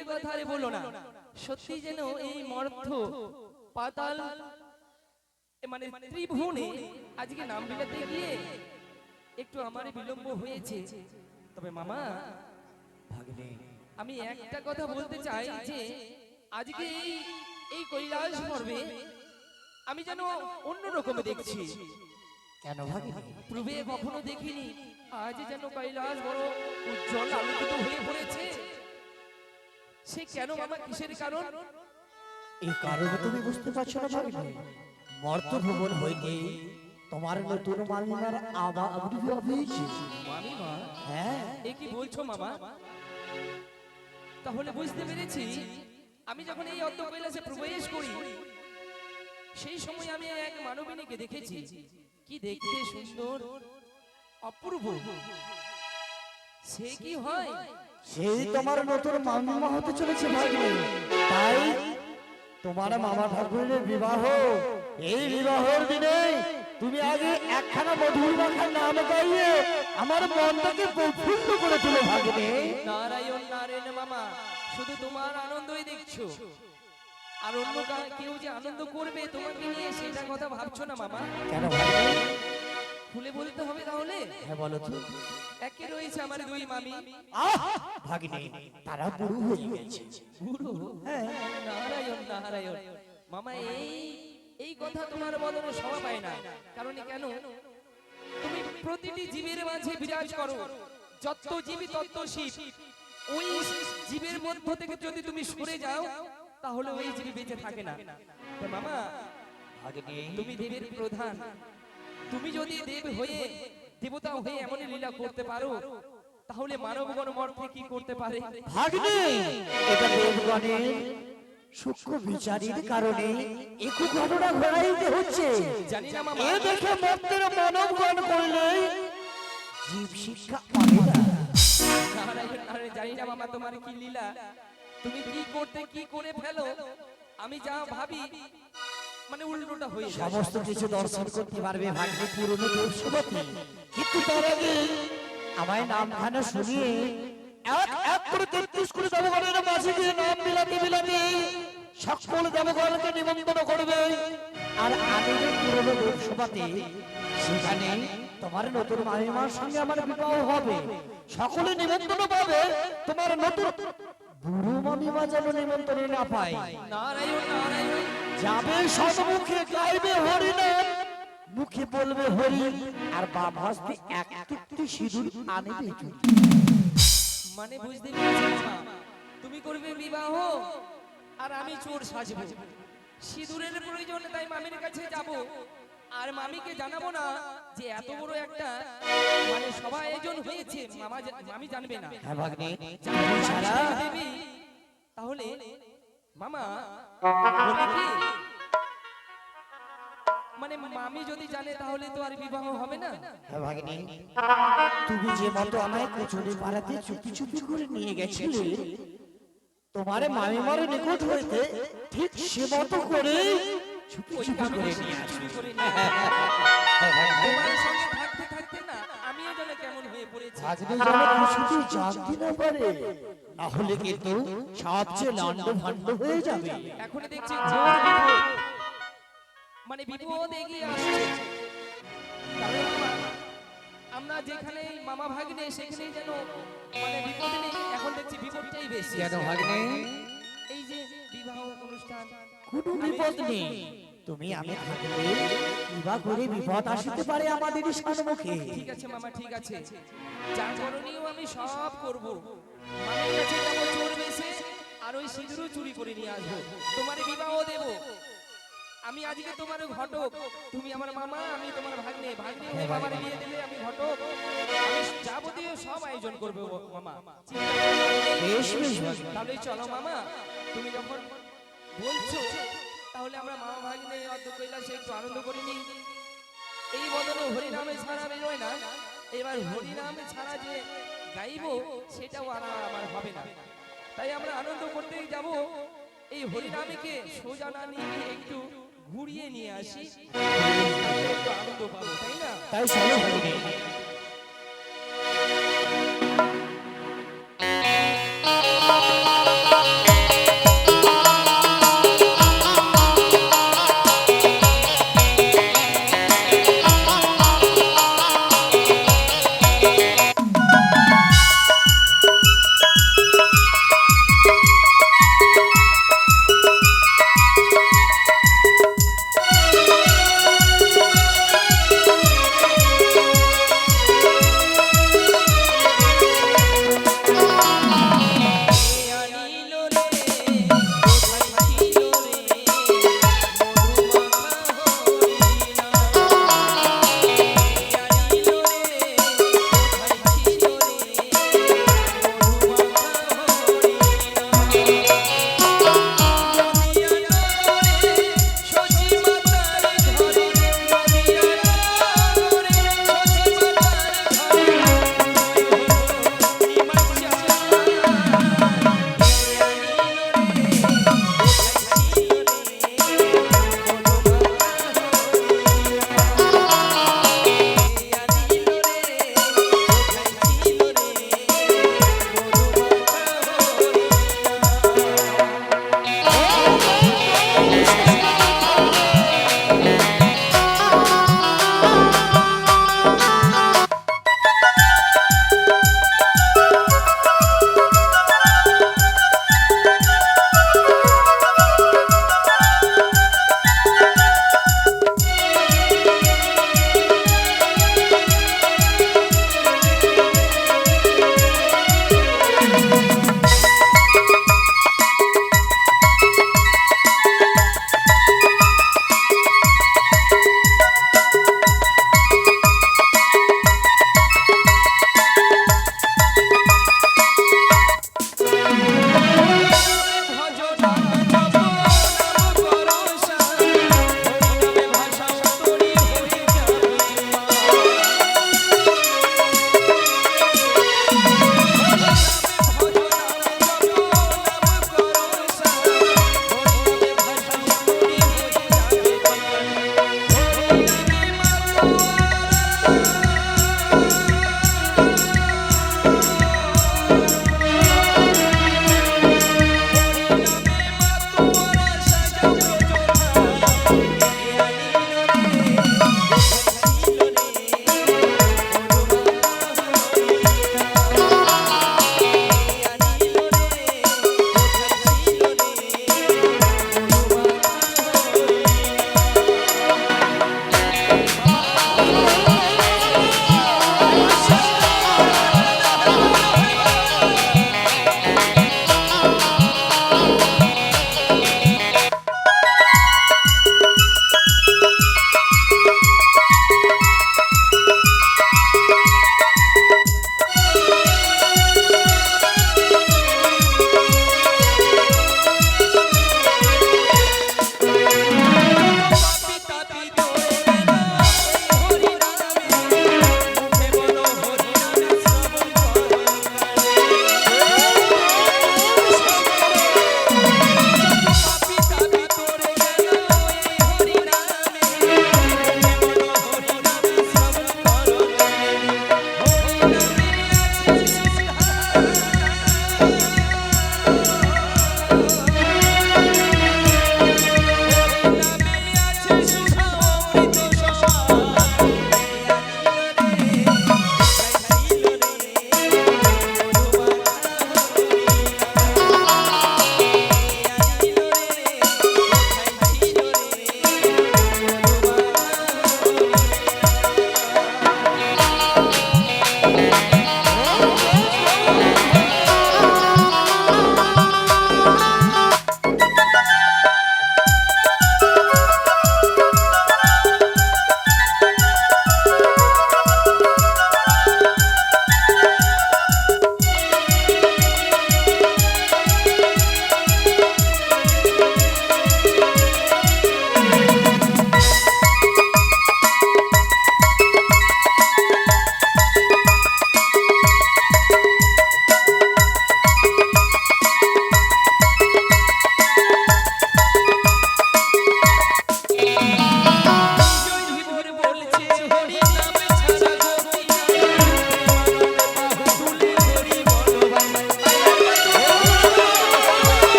বিলম্বের কথা আরে বলো না। সত্যি যেন এই মর্থ পাতাল মানে ত্রিভুবনে আজকে নাম বিলাতে গিয়ে একটু আমার বিলম্ব হয়েছে। তবে মামা ভাগ্নে আমি একটা কথা বলতে চাই যে আজকে এই এই কৈলাস পর্বে আমি যেন অন্য রকম দেখছি। কেন ভাগ্নে? পূর্বে কখনো দেখিনি আজ যেন কৈলাস বড় উজ্জ্বল আলোকিত হয়ে পড়েছে। সে কেন মামা কিসের কারণ? এই কারণে তুমি বুঝতে পারছ না ভাগ্নে মর্ত ভুবন হইতে তোমার নতুন মালিমার আবা আবির্ভাব হয়েছে। হ্যাঁ। এ কি বলছো মামা? তাহলে বুঝতে পেরেছি আমি যখন এই অদ্য কৈলাসে প্রবেশ করি সেই সময় আমি এক মানবিনীকে দেখেছি। কি দেখতে সুন্দর অপূর্ব। সে কি হয়? সেই তোমার নতুন মামিমা হতে চলেছে ভাগ্নে। তাই তোমার মামা ঠাকুরের বিবাহ এই বিবাহের দিনে তুমি আগে একখানা মধুর মাখার নাম গাইয়ে আমার মনটাকে প্রফুল্ল করে তুলে ভাগ্নে। নারায়ণ নারায়ণ মামা শুধু তোমার আনন্দই দেখছ। আর অন্য কেউ যে আনন্দ করবে তোমাকে নিয়ে সেটা কথা ভাবছ না মামা? কেন ভাগ্নে? খুলে বলতে হবে তাহলে? হ্যাঁ বলো তো। একে রয়েছে আমার দুই মামি। আহ! ভাগ্নে তারা বুড়ো হয়ে গেছে বুড়ো? হ্যাঁ নারায়ণ নারায়ণ। মামা এই এই কথা তোমার বদনে শোভা পায় না। কারণ কেন? তুমি প্রতিটি জীবের মাঝে বিরাজ করো। যত জীবী তত শিব ওই জীবের মধ্য থেকে যদি তুমি সরে যাও তাহলে ওই জীবী বেঁচে থাকে না। তো মামা তুমি দেবের প্রধান। তুমি যদি দেব হয়ে দেবতা হয়ে এমনই লীলা করতে পারো তাহলে মানবগণ মর্তে কি করতে পারে? ভাগ্নে এটা দেবগণের সূক্ষ্ম বিচারের কারণে একু ঘটনা ঘটাইতে হচ্ছে। এ দেখে মন্ত্রের মানবগণ করলে জীব শিক্ষা পাবে না। জানি না মামা তোমার কি লীলা? তুমি কি করতে কি করে ফেলো? আমি যা ভাবি মানে উল্টোটা হয়ে সমস্ত কিছু দর্শন করতে পারবে ভাগ্নে পুরনো কিন্তু তার আগে আমায় নামখানা শুনিয়ে এক এক করে তেত্রিশ করে দেবগণের মাঝে গিয়ে নাম বিলাতে বিলাতে সকল দেবগণকে নিমন্ত্রণ করবে। আর আমি যে পুরনো সেখানে তোমার নতুন মামিমার সঙ্গে আমার বিবাহ হবে। সকলে নিমন্ত্রণ পাবে তোমার নতুন বুড়ো মামিমা যেন নিমন্ত্রণ না পায়। নারায়ণ নারায়ণ। যাবে সম্মুখে গাইবে হরিনাম মুখে বলবে হরি আর বাম হস্তে এক টুকটি সিঁদুর আনবে। মানে বুঝতে পেরেছি তুমি করবে বিবাহ আর আমি চোর সাজবো। সিঁদুরের প্রয়োজন তাই মামির কাছে যাব। আর মামিকে জানাব না যে এত বড় একটা মানে সভা আয়োজন হয়েছে মামা মামি জানবে না। হ্যাঁ। তাহলে মামা মানে মামি যদি জানে তাহলে তো আর বিবাহ হবে না। হ্যাঁ ভাগ্নে তুমি যে মতো আমায় কচুরি পাড়াতে চুপি চুপি করে নিয়ে গেছিলে তোমার মামিমার নিকট হইতে ঠিক সে মতো করে চুপি চুপি করে নিয়ে আসবে। থাকতে থাকতে না আমিও যেন কেমন হয়ে পড়েছি। আজকে যেন কিছুতে জানতে না পারে। না হলে কিন্তু সবচেয়ে লান্ড ভান্ড হয়ে যাবে। এখন দেখছি মানে বিপদ এগিয়ে আসছে। আমরা যেখানে মামা ভাগ্নে সেখানে যেন মানে বিপদ নেই এখন দেখছি বিপদটাই বেশি। কেন ভাগ্নে এই যে বিবাহ অনুষ্ঠান। কোনো বিপদ নেই। তুমি আমি থাকলে কিবা করে বিপদ আসতে পারে আমাদের সম্মুখে ঠিক আছে মামা ঠিক আছে। যা করণীয় আমি সব করব। মামার কাছে যাব চোর বেশে আর ওই সিঁদুরও চুরি করে নিয়ে আসব। তোমার বিবাহ দেব। আমি আজকে তোমার ঘটক। তুমি আমার মামা আমি তোমার ভাগ্নে। ভাগ্নে হয়ে মামার বিয়ে দেবে আমি ঘটক। আমি যাবতীয় সব আয়োজন করব মামা। তাহলে চলো মামা। তুমি যখন বলছো তাহলে আমরা মামা ভাগ্নে অর্ধ কৈলাসে একটু আনন্দ করে নিই এই বদলে হরিনামে ছাড়া বেরোয় না। এবার হরিনামে ছাড়া যে গাইবো, সেটাও আর আমার হবে না। তাই আমরা আনন্দ করতেই যাব। এই হরিনামীকে সোজা না নিয়ে একটু ঘুরিয়ে নিয়ে আসি। আনন্দ পাবো, তাই না? তাই চলো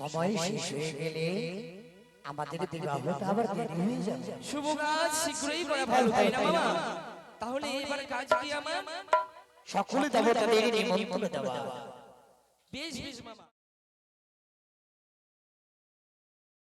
সময় শেষ হয়ে গেলে আমাদের বিবাহটা আবার দেরি হয়ে যাবে। শুভ কাজ শীঘ্রই করা ভালো তাই না বাবা তাহলে এবার কাজ কি আমার সকলে দেবতাদের নিমন্ত্রণ দেওয়া। বেশ বেশ মামা।